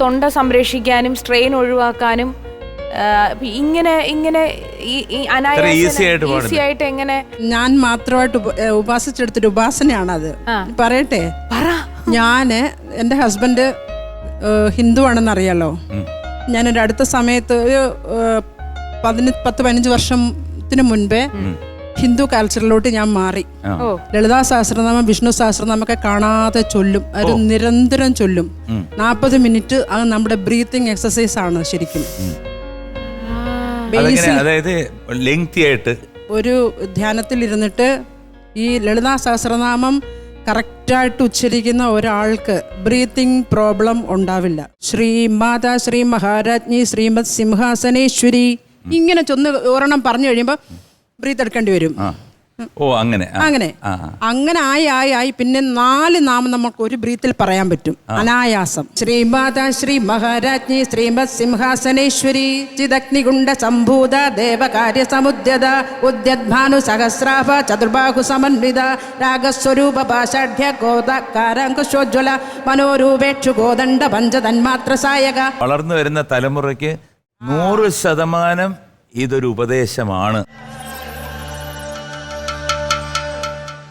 തൊണ്ട സംരക്ഷിക്കാനും സ്ട്രെയിൻ ഒഴിവാക്കാനും ഇങ്ങനെ ഇങ്ങനെ ഈ- ഈ easy ആയിട്ട് പാടില്ല. ഈസി ആയിട്ട് എങ്ങനെ ഞാൻ മാത്രമായിട്ട് ഉപാസിച്ചെടുത്തൊരു ഉപാസനയാണത്. പറയട്ടെ? പറ. ഞാൻ എന്റെ ഹസ്ബൻഡ് ഹിന്ദു ആണെന്ന് അറിയാലോ ഞാനൊരു അടുത്ത സമയത്ത് ഒരു പതിന പത്ത് പതിനഞ്ച് വർഷത്തിന് മുൻപേ ഹിന്ദു കൾച്ചറിലോട്ട് ഞാൻ മാറി. ലളിതാ സഹസ്രനാമം വിഷ്ണു സഹസ്രനാമൊക്കെ കാണാതെ ചൊല്ലും. അത് നിരന്തരം ചൊല്ലും. നാൽപ്പത് മിനിറ്റ് അത് നമ്മുടെ ബ്രീത്തിങ് എക്സസൈസ് ആണ് ശരിക്കും. അതെങ്ങനെ? അതായത് ലെങ്തി ആയിട്ട്. ഒരു ധ്യാനത്തിൽ ഇരുന്നിട്ട് ഈ ലളിതാ സഹസ്രനാമം കറക്റ്റായിട്ട് ഉച്ചരിക്കുന്ന ഒരാൾക്ക് ബ്രീത്തിങ് പ്രോബ്ലം ഉണ്ടാവില്ല. ശ്രീ മാതാ ശ്രീ മഹാരാജ്ഞി ശ്രീമത് സിംഹാസനേശ്വരി ഇങ്ങനെ ചൊന്ന് ഒരെണ്ണം പറഞ്ഞു കഴിയുമ്പോൾ ബ്രീത്ത് എടുക്കേണ്ടി വരും ഓ അങ്ങനെ. അങ്ങനെ. അങ്ങനെ ആയി ആയി ആയി പിന്നെ നാല് നാമം നമുക്ക് ഒരു ബ്രീത്തിൽ പറയാൻ പറ്റും. അനായാസം. ശ്രീമാത ശ്രീ മഹാരാജ്ഞി ശ്രീമത് സിംഹാസനേശ്വരി ചിദഗ്നികുണ്ട സംഭൂത ദേവകാര്യ സമുദ്യത ഉദ്യദ്ഭാനു സഹസ്രാഭ ചതുർബാഹു സമന്വിത രാഗസ്വരൂപ ഭാഷാഢ്യ ഗോദ കാരാങ്കുശോജ്വല മനോരൂപേക്ഷു ഗോദണ്ഡ പഞ്ചതന്മാത്ര സായക. വളർന്നു വരുന്ന തലമുറയ്ക്ക് നൂറ് ശതമാനം ഇതൊരു ഉപദേശമാണ്.